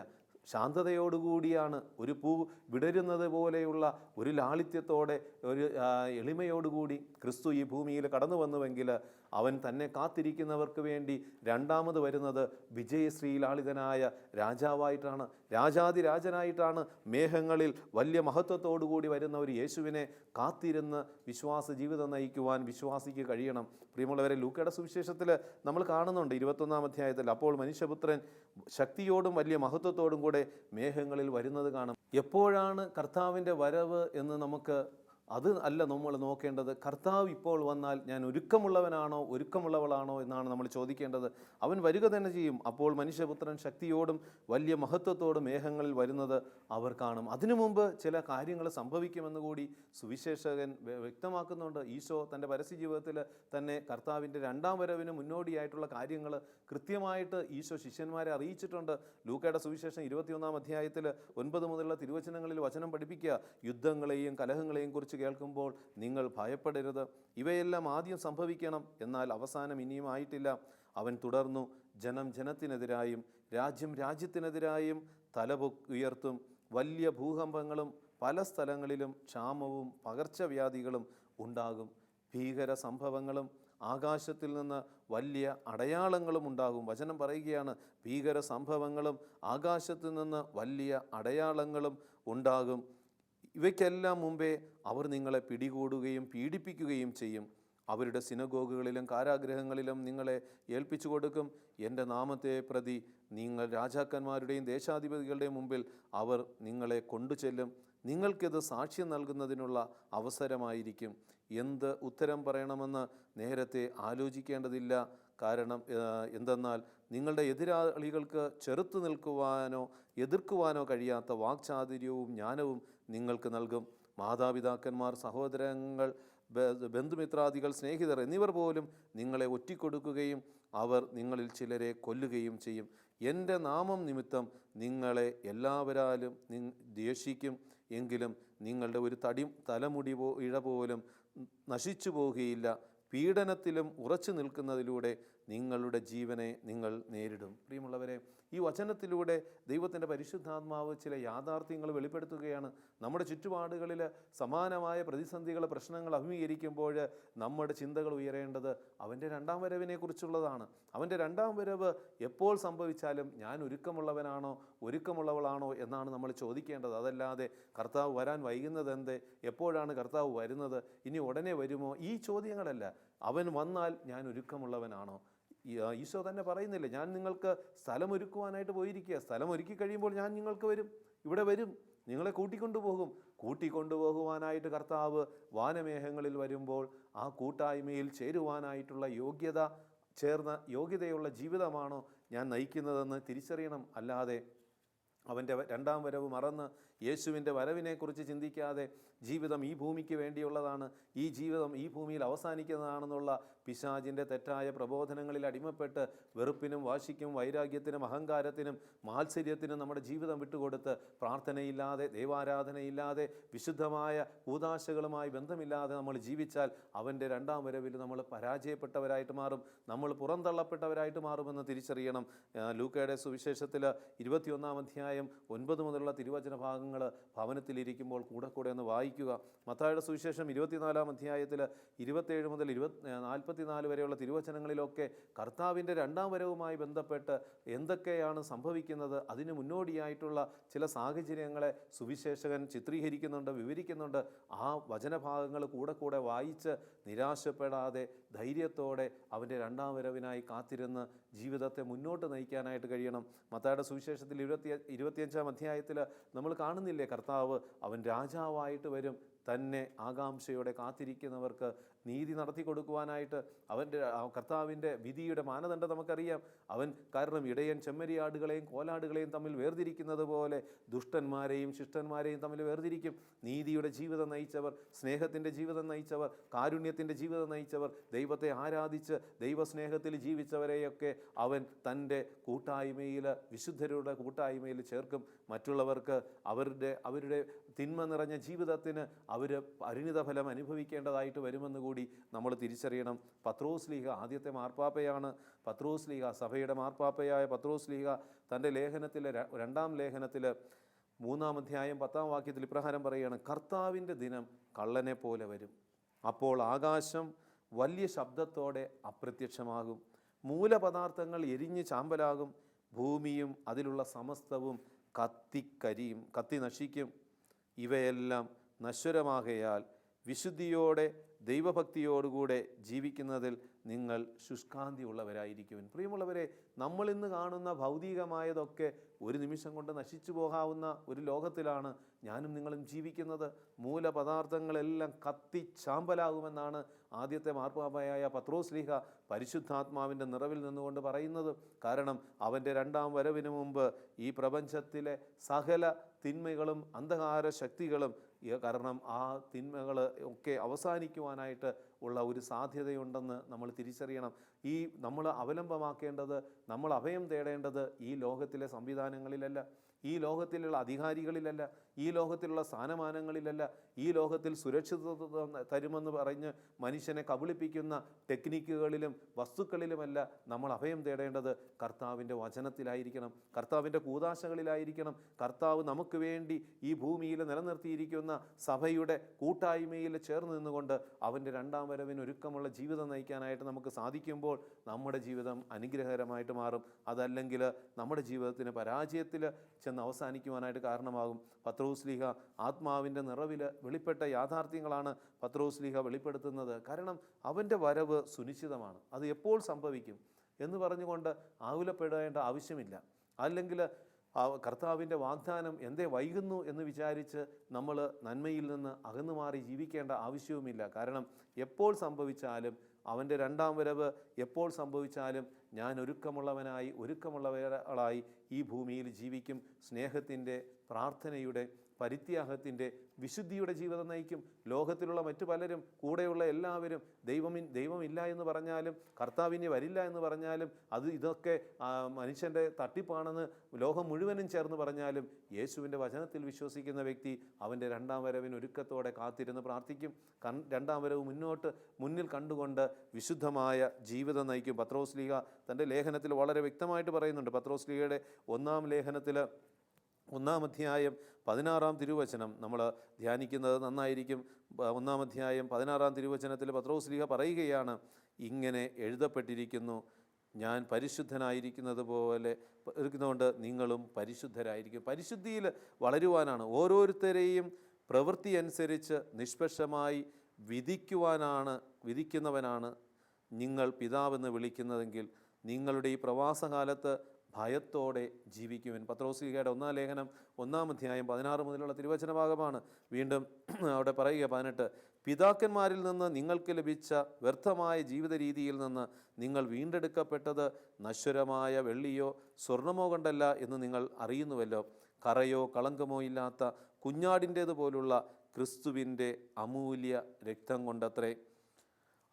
ശാന്തതയോടുകൂടിയാണ് ഒരു പൂ വിടരുന്നത് പോലെയുള്ള ഒരു ലാളിത്യത്തോടെ ഒരു എളിമയോടുകൂടി ക്രിസ്തു ഈ ഭൂമിയിൽ കടന്നു വന്നുവെങ്കിൽ അവൻ തന്നെ കാത്തിരിക്കുന്നവർക്ക് വേണ്ടി രണ്ടാമത് വരുന്നത് വിജയശ്രീലാളിതനായ രാജാവായിട്ടാണ്. രാജാതിരാജനായിട്ടാണ് മേഘങ്ങളിൽ വലിയ മഹത്വത്തോടുകൂടി വരുന്ന ഒരു യേശുവിനെ കാത്തിരുന്ന് വിശ്വാസ ജീവിതം നയിക്കുവാൻ വിശ്വാസിക്ക് കഴിയണം. പ്രിയമുള്ളവരെ ലൂക്കയുടെ സുവിശേഷത്തിൽ നമ്മൾ കാണുന്നുണ്ട് ഇരുപത്തൊന്നാം അധ്യായത്തിൽ. അപ്പോൾ മനുഷ്യപുത്രൻ ശക്തിയോടും വലിയ മഹത്വത്തോടും കൂടെ മേഘങ്ങളിൽ വരുന്നത് കാണും. എപ്പോഴാണ് കർത്താവിന്റെ വരവ് എന്ന് നമുക്ക് അത് അല്ല നമ്മൾ നോക്കേണ്ടത്. കർത്താവ് ഇപ്പോൾ വന്നാൽ ഞാൻ ഒരുക്കമുള്ളവനാണോ ഒരുക്കമുള്ളവളാണോ എന്നാണ് നമ്മൾ ചോദിക്കേണ്ടത്. അവൻ വരിക തന്നെ ചെയ്യും. അപ്പോൾ മനുഷ്യപുത്രൻ ശക്തിയോടും വലിയ മഹത്വത്തോടും മേഘങ്ങളിൽ വരുന്നത് അവർ കാണും. അതിനു മുമ്പ് ചില കാര്യങ്ങൾ സംഭവിക്കുമെന്ന് കൂടി സുവിശേഷകൻ വ്യ- വ്യക്തമാക്കുന്നുണ്ട്. ഈശോ തന്റെ പരസ്യ ജീവിതത്തിൽ തന്നെ കർത്താവിന്റെ രണ്ടാം വരവിന് മുന്നോടിയായിട്ടുള്ള കാര്യങ്ങൾ കൃത്യമായിട്ട് ഈശോ ശിഷ്യന്മാരെ അറിയിച്ചിട്ടുണ്ട്. ലൂക്കയുടെ സുവിശേഷം ഇരുപത്തിയൊന്നാം അധ്യായത്തിൽ ഒൻപത് മുതലുള്ള തിരുവചനങ്ങളിൽ വചനം പഠിപ്പിക്കുക. യുദ്ധങ്ങളെയും കലഹങ്ങളെയും കുറിച്ച് കേൾക്കുമ്പോൾ നിങ്ങൾ ഭയപ്പെടരുത്. ഇവയെല്ലാം ആദ്യം സംഭവിക്കണം. എന്നാൽ അവസാനം ഇനിയും ആയിട്ടില്ല. അവൻ തുടർന്നു ജനം ജനത്തിനെതിരായും രാജ്യം രാജ്യത്തിനെതിരായും തലപൊ ഉയർത്തും. വലിയ ഭൂകമ്പങ്ങളും പല സ്ഥലങ്ങളിലും ക്ഷാമവും പകർച്ചവ്യാധികളും ഉണ്ടാകും. ഭീകര സംഭവങ്ങളും ആകാശത്തിൽ നിന്ന് വലിയ അടയാളങ്ങളും ഉണ്ടാകും. വചനം പറയുകയാണ് ഭീകര സംഭവങ്ങളും ആകാശത്തിൽ നിന്ന് വലിയ അടയാളങ്ങളും ഉണ്ടാകും. ഇവയ്ക്കെല്ലാം മുമ്പേ അവർ നിങ്ങളെ പിടികൂടുകയും പീഡിപ്പിക്കുകയും ചെയ്യും. അവരുടെ സിനഗോഗുകളിലും കാരാഗ്രഹങ്ങളിലും നിങ്ങളെ ഏൽപ്പിച്ചു കൊടുക്കും എന്റെ നാമത്തെ പ്രതി നിങ്ങൾ രാജാക്കന്മാരുടെയും ദേശാധിപതികളുടെയും മുമ്പിൽ അവർ നിങ്ങളെ കൊണ്ടുചെല്ലും. നിങ്ങൾക്കിത് സാക്ഷ്യം നൽകുന്നതിനുള്ള അവസരമായിരിക്കും. എന്ത് ഉത്തരം പറയണമെന്ന് നേരത്തെ ആലോചിക്കേണ്ടതില്ല. കാരണം എന്തെന്നാൽ നിങ്ങളുടെ എതിരാളികൾക്ക് ചെറുത്തു നിൽക്കുവാനോ എതിർക്കുവാനോ കഴിയാത്ത വാക്ചാതുര്യവും ജ്ഞാനവും നിങ്ങൾക്ക് നൽകും. മാതാപിതാക്കന്മാർ സഹോദരങ്ങൾ ബന്ധുമിത്രാദികൾ സ്നേഹിതർ എന്നിവർ പോലും നിങ്ങളെ ഒറ്റിക്കൊടുക്കുകയും അവർ നിങ്ങളിൽ ചിലരെ കൊല്ലുകയും ചെയ്യും. എന്റെ നാമം നിമിത്തം നിങ്ങളെ എല്ലാവരാലും നി ദ്വേഷിക്കും. എങ്കിലും നിങ്ങളുടെ ഒരു തടി തലമുടി പോ ഇഴ പോലും നശിച്ചു പോകുകയില്ല. പീഡനത്തിലും ഉറച്ചു നിൽക്കുന്നതിലൂടെ നിങ്ങളുടെ ജീവനെ നിങ്ങൾ നേരിടും. പ്രിയമുള്ളവരെ ഈ വചനത്തിലൂടെ ദൈവത്തിന്റെ പരിശുദ്ധാത്മാവ് ചില യാഥാർത്ഥ്യങ്ങൾ വെളിപ്പെടുത്തുകയാണ്. നമ്മുടെ ചുറ്റുപാടുകളിൽ സമാനമായ പ്രതിസന്ധികൾ പ്രശ്നങ്ങൾ അഭിമുഖീകരിക്കുമ്പോൾ നമ്മുടെ ചിന്തകൾ ഉയരേണ്ടത് അവന്റെ രണ്ടാം വരവിനെ കുറിച്ചുള്ളതാണ് അവന്റെ രണ്ടാം വരവ് എപ്പോൾ സംഭവിച്ചാലും ഞാൻ ഒരുക്കമുള്ളവനാണോ ഒരുക്കമുള്ളവളാണോ എന്നാണ് നമ്മൾ ചോദിക്കേണ്ടത്. അതല്ലാതെ കർത്താവ് വരാൻ വൈകുന്നത് എന്ത് എപ്പോഴാണ് കർത്താവ് വരുന്നത് ഇനി ഉടനെ വരുമോ? ഈ ചോദ്യങ്ങളല്ല. അവൻ വന്നാൽ ഞാൻ ഒരുക്കമുള്ളവനാണോ? ഈശോ തന്നെ പറയുന്നില്ല ഞാൻ നിങ്ങൾക്ക് സ്ഥലമൊരുക്കുവാനായിട്ട് പോയിരിക്കുക. സ്ഥലം ഒരുക്കി കഴിയുമ്പോൾ ഞാൻ നിങ്ങൾക്ക് വരും. ഇവിടെ വരും. നിങ്ങളെ കൂട്ടിക്കൊണ്ടുപോകും. കൂട്ടിക്കൊണ്ടുപോകുവാനായിട്ട് കർത്താവ് വാനമേഹങ്ങളിൽ വരുമ്പോൾ ആ കൂട്ടായ്മയിൽ ചേരുവാനായിട്ടുള്ള യോഗ്യത ചേർന്ന യോഗ്യതയുള്ള ജീവിതമാണോ ഞാൻ നയിക്കുന്നതെന്ന് തിരിച്ചറിയണം. അല്ലാതെ അവന്റെ രണ്ടാം വരവ് മറന്ന് യേശുവിന്റെ വരവിനെക്കുറിച്ച് ചിന്തിക്കാതെ ജീവിതം ഈ ഭൂമിക്ക് വേണ്ടിയുള്ളതാണ് ഈ ജീവിതം ഈ ഭൂമിയിൽ അവസാനിക്കുന്നതാണെന്നുള്ള പിശാജിന്റെ തെറ്റായ പ്രബോധനങ്ങളിൽ അടിമപ്പെട്ട് വെറുപ്പിനും വാശിക്കും വൈരാഗ്യത്തിനും അഹങ്കാരത്തിനും മാത്സര്യത്തിനും നമ്മുടെ ജീവിതം വിട്ടുകൊടുത്ത് പ്രാർത്ഥനയില്ലാതെ ദൈവാരാധനയില്ലാതെ വിശുദ്ധമായ കൂതാശകളുമായി ബന്ധമില്ലാതെ നമ്മൾ ജീവിച്ചാൽ അവന്റെ രണ്ടാം വരവിൽ നമ്മൾ പരാജയപ്പെട്ടവരായിട്ട് മാറും നമ്മൾ പുറന്തള്ളപ്പെട്ടവരായിട്ട് മാറുമെന്ന് തിരിച്ചറിയണം. ലൂക്കയുടെ സുവിശേഷത്തിൽ ഇരുപത്തിയൊന്നാം അധ്യായം ഒൻപത് മുതലുള്ള തിരുവചന ഭാഗങ്ങൾ ഭവനത്തിലിരിക്കുമ്പോൾ കൂടെ കൂടെ ഒന്ന് വായിക്കുക. മത്തായുടെ സുവിശേഷം ഇരുപത്തിനാലാം അധ്യായത്തിൽ ഇരുപത്തേഴ് മുതൽ ഇരുപത്തി നാൽപ്പത്തിനാല് വരെയുള്ള തിരുവചനങ്ങളിലൊക്കെ കർത്താവിന്റെ രണ്ടാം വരവുമായി ബന്ധപ്പെട്ട് എന്തൊക്കെയാണ് സംഭവിക്കുന്നത് അതിന് മുന്നോടിയായിട്ടുള്ള ചില സാഹചര്യങ്ങളെ സുവിശേഷകൻ ചിത്രീകരിക്കുന്നുണ്ട് വിവരിക്കുന്നുണ്ട്. ആ വചനഭാഗങ്ങൾ കൂടെ കൂടെ വായിച്ച് നിരാശപ്പെടാതെ ധൈര്യത്തോടെ അവന്റെ രണ്ടാം വരവിനായി കാത്തിരുന്ന് ജീവിതത്തെ മുന്നോട്ട് നയിക്കാനായിട്ട് കഴിയണം. മത്തായുടെ സുവിശേഷത്തിൽ ഇരുപത്തി ഇരുപത്തിയഞ്ചാം അധ്യായത്തിൽ നമ്മൾ കാണുന്നില്ലേ കർത്താവ് അവൻ രാജാവായിട്ട് വരും തന്നെ ആകാംക്ഷയോടെ കാത്തിരിക്കുന്നവർക്ക് നീതി നടത്തി കൊടുക്കുവാനായിട്ട് അവന്റെ കർത്താവിന്റെ വിധിയുടെ മാനദണ്ഡം നമുക്കറിയാം. അവൻ കാരണം ഇടയൻ ചെമ്മരിയാടുകളെയും കോലാടുകളെയും തമ്മിൽ വേർതിരിക്കുന്നത് പോലെ ദുഷ്ടന്മാരെയും ശിഷ്ടന്മാരെയും തമ്മിൽ വേർതിരിക്കും. നീതിയുടെ ജീവിതം നയിച്ചവർ സ്നേഹത്തിന്റെ ജീവിതം നയിച്ചവർ കാരുണ്യത്തിന്റെ ജീവിതം നയിച്ചവർ ദൈവത്തെ ആരാധിച്ച് ദൈവസ്നേഹത്തിൽ ജീവിച്ചവരെയൊക്കെ അവൻ തന്റെ കൂട്ടായ്മയിൽ വിശുദ്ധരുടെ കൂട്ടായ്മയിൽ ചേർക്കും. മറ്റുള്ളവർക്ക് അവരുടെ അവരുടെ തിന്മ നിറഞ്ഞ ജീവിതത്തിന് അവർ പരിണിത ഫലം അനുഭവിക്കേണ്ടതായിട്ട് വരുമെന്ന് കൂടി കൂടി നമ്മൾ തിരിച്ചറിയണം. പത്രോസ് ലീഹ ആദ്യത്തെ മാർപ്പാപ്പയാണ്. പത്രോസ് ലീഹ സഭയുടെ മാർപ്പാപ്പയായ പത്രോസ് ലീഹ തന്റെ ലേഖനത്തിൽ രണ്ടാം ലേഖനത്തിൽ മൂന്നാം അധ്യായം പത്താം വാക്യത്തിൽ ഇപ്രകാരം പറയുകയാണ് കർത്താവിന്റെ ദിനം കള്ളനെ പോലെ വരും. അപ്പോൾ ആകാശം വലിയ ശബ്ദത്തോടെ അപ്രത്യക്ഷമാകും. മൂലപദാർത്ഥങ്ങൾ എരിഞ്ഞ് ചാമ്പലാകും. ഭൂമിയും അതിലുള്ള സമസ്തവും കത്തിക്കരിയും കത്തി നശിക്കും. ഇവയെല്ലാം നശ്വരമാകയാൽ വിശുദ്ധിയോടെ ദൈവഭക്തിയോടുകൂടെ ജീവിക്കുന്നതിൽ നിങ്ങൾ ശുഷ്കാന്തി ഉള്ളവരായിരിക്കും പ്രിയമുള്ളവരെ നമ്മൾ ഇന്ന് കാണുന്ന ഭൗതികമായതൊക്കെ ഒരു നിമിഷം കൊണ്ട് നശിച്ചു പോകാവുന്ന ഒരു ലോകത്തിലാണ് ഞാനും നിങ്ങളും ജീവിക്കുന്നത്. മൂലപദാർത്ഥങ്ങളെല്ലാം കത്തിച്ചാമ്പലാകുമെന്നാണ് ആദ്യത്തെ മാർപ്പാപ്പയായ പത്രോസ് ലീഹ പരിശുദ്ധാത്മാവിന്റെ നിറവിൽ നിന്നുകൊണ്ട് പറയുന്നത്. കാരണം അവന്റെ രണ്ടാം വരവിന് മുമ്പ് ഈ പ്രപഞ്ചത്തിലെ സകല തിന്മകളും അന്ധകാര ശക്തികളും കാരണം ആ തിന്മകൾ ഒക്കെ അവസാനിക്കുവാനായിട്ട് ഉള്ള ഒരു സാധ്യതയുണ്ടെന്ന് നമ്മൾ തിരിച്ചറിയണം. ഈ നമ്മൾ അവലംബമാക്കേണ്ടത് നമ്മൾ അഭയം തേടേണ്ടത് ഈ ലോകത്തിലെ സംവിധാനങ്ങളിലല്ല. ഈ ലോകത്തിലുള്ള അധികാരികളിലല്ല. ഈ ലോകത്തിലുള്ള സ്ഥാനമാനങ്ങളിലല്ല ഈ ലോകത്തിൽ സുരക്ഷിതത്വം തരുമെന്ന് പറഞ്ഞ് മനുഷ്യനെ കബളിപ്പിക്കുന്ന ടെക്നിക്കുകളിലും വസ്തുക്കളിലുമല്ല നമ്മൾ അഭയം തേടേണ്ടത്. കർത്താവിന്റെ വചനത്തിലായിരിക്കണം കർത്താവിന്റെ കൂതാശകളിലായിരിക്കണം. കർത്താവ് നമുക്ക് വേണ്ടി ഈ ഭൂമിയിൽ നിലനിർത്തിയിരിക്കുന്ന സഭയുടെ കൂട്ടായ്മയിൽ ചേർന്ന് നിന്നുകൊണ്ട് അവന്റെ രണ്ടാം വരവിന് ഒരുക്കമുള്ള ജീവിതം നയിക്കാനായിട്ട് നമുക്ക് സാധിക്കുമ്പോൾ നമ്മുടെ ജീവിതം അനുഗ്രഹകരമായിട്ട് മാറും. അതല്ലെങ്കിൽ നമ്മുടെ ജീവിതത്തിന് പരാജയത്തിൽ ചെന്ന് അവസാനിക്കുവാനായിട്ട് കാരണമാകും. പത്രോസ്ലിഹ ആത്മാവിന്റെ നിറവിൽ വെളിപ്പെട്ട യാഥാർത്ഥ്യങ്ങളാണ് പത്രോസ്ലിഹ വെളിപ്പെടുത്തുന്നത്. കാരണം അവന്റെ വരവ് സുനിശ്ചിതമാണ്. അത് എപ്പോൾ സംഭവിക്കും എന്ന് പറഞ്ഞുകൊണ്ട് ആകുലപ്പെടേണ്ട ആവശ്യമില്ല. അല്ലെങ്കിൽ കർത്താവിന്റെ വാഗ്ദാനം എന്തേ വൈകുന്നു എന്ന് വിചാരിച്ച് നമ്മൾ നന്മയിൽ നിന്ന് അകന്നു മാറി ജീവിക്കേണ്ട ആവശ്യവുമില്ല. കാരണം എപ്പോൾ സംഭവിച്ചാലും അവന്റെ രണ്ടാം വരവ് എപ്പോൾ സംഭവിച്ചാലും ഞാൻ ഒരുക്കമുള്ളവനായി ഒരുക്കമുള്ളവരാളായി ഈ ഭൂമിയിൽ ജീവിക്കും. സ്നേഹത്തിന്റെ പ്രാർത്ഥനയുടെ പരിത്യാഗത്തിന്റെ വിശുദ്ധിയുടെ ജീവിതം നയിക്കും. ലോകത്തിലുള്ള മറ്റു പലരും കൂടെയുള്ള എല്ലാവരും ദൈവമി ദൈവമില്ല എന്ന് പറഞ്ഞാലും കർത്താവിനെ വരില്ല എന്ന് പറഞ്ഞാലും അത് ഇതൊക്കെ മനുഷ്യന്റെ തട്ടിപ്പാണെന്ന് ലോകം മുഴുവനും ചേർന്ന് പറഞ്ഞാലും യേശുവിന്റെ വചനത്തിൽ വിശ്വസിക്കുന്ന വ്യക്തി അവന്റെ രണ്ടാം വരവിന് ഒരുക്കത്തോടെ കാത്തിരുന്ന് പ്രാർത്ഥിക്കും. കൺ രണ്ടാം വരവ് മുന്നോട്ട് മുന്നിൽ കണ്ടുകൊണ്ട് വിശുദ്ധമായ ജീവിതം നയിക്കും. പത്രോസ്ലീഹ തന്റെ ലേഖനത്തിൽ വളരെ വ്യക്തമായിട്ട് പറയുന്നുണ്ട്. പത്രോസ്ലീഹയുടെ ഒന്നാം ലേഖനത്തിൽ ഒന്നാം അധ്യായം പതിനാറാം തിരുവചനം നമ്മൾ ധ്യാനിക്കുന്നത് നന്നായിരിക്കും. ഒന്നാം അധ്യായം പതിനാറാം തിരുവചനത്തിൽ പത്രോസ്ലിഹ പറയുകയാണ് ഇങ്ങനെ എഴുതപ്പെട്ടിരിക്കുന്നു ഞാൻ പരിശുദ്ധനായിരിക്കുന്നത് പോലെ ഇരിക്കുന്നതുകൊണ്ട് നിങ്ങളും പരിശുദ്ധരായിരിക്കും. പരിശുദ്ധിയിൽ വളരുവാനാണ് ഓരോരുത്തരെയും പ്രവൃത്തി അനുസരിച്ച് നിഷ്പക്ഷമായി വിധിക്കുവാനാണ് വിധിക്കുന്നവനാണ് നിങ്ങൾ പിതാവെന്ന് വിളിക്കുന്നതെങ്കിൽ നിങ്ങളുടെ ഈ പ്രവാസകാലത്ത് ഭയത്തോടെ ജീവിക്കുവൻ. പത്രോസികയുടെ ഒന്നാം ലേഖനം ഒന്നാം അധ്യായം പതിനാറ് മുതലുള്ള തിരുവചന ഭാഗമാണ് വീണ്ടും അവിടെ പറയുക പതിനെട്ട് പിതാക്കന്മാരിൽ നിന്ന് നിങ്ങൾക്ക് ലഭിച്ച വ്യർത്ഥമായ ജീവിത രീതിയിൽ നിന്ന് നിങ്ങൾ വീണ്ടെടുക്കപ്പെട്ടത് നശ്വരമായ വെള്ളിയോ സ്വർണമോ കൊണ്ടല്ല എന്ന് നിങ്ങൾ അറിയുന്നുവല്ലോ. കറയോ കളങ്കമോ ഇല്ലാത്ത കുഞ്ഞാടിന്റേതുപോലുള്ള ക്രിസ്തുവിന്റെ അമൂല്യ രക്തം കൊണ്ടത്രേ.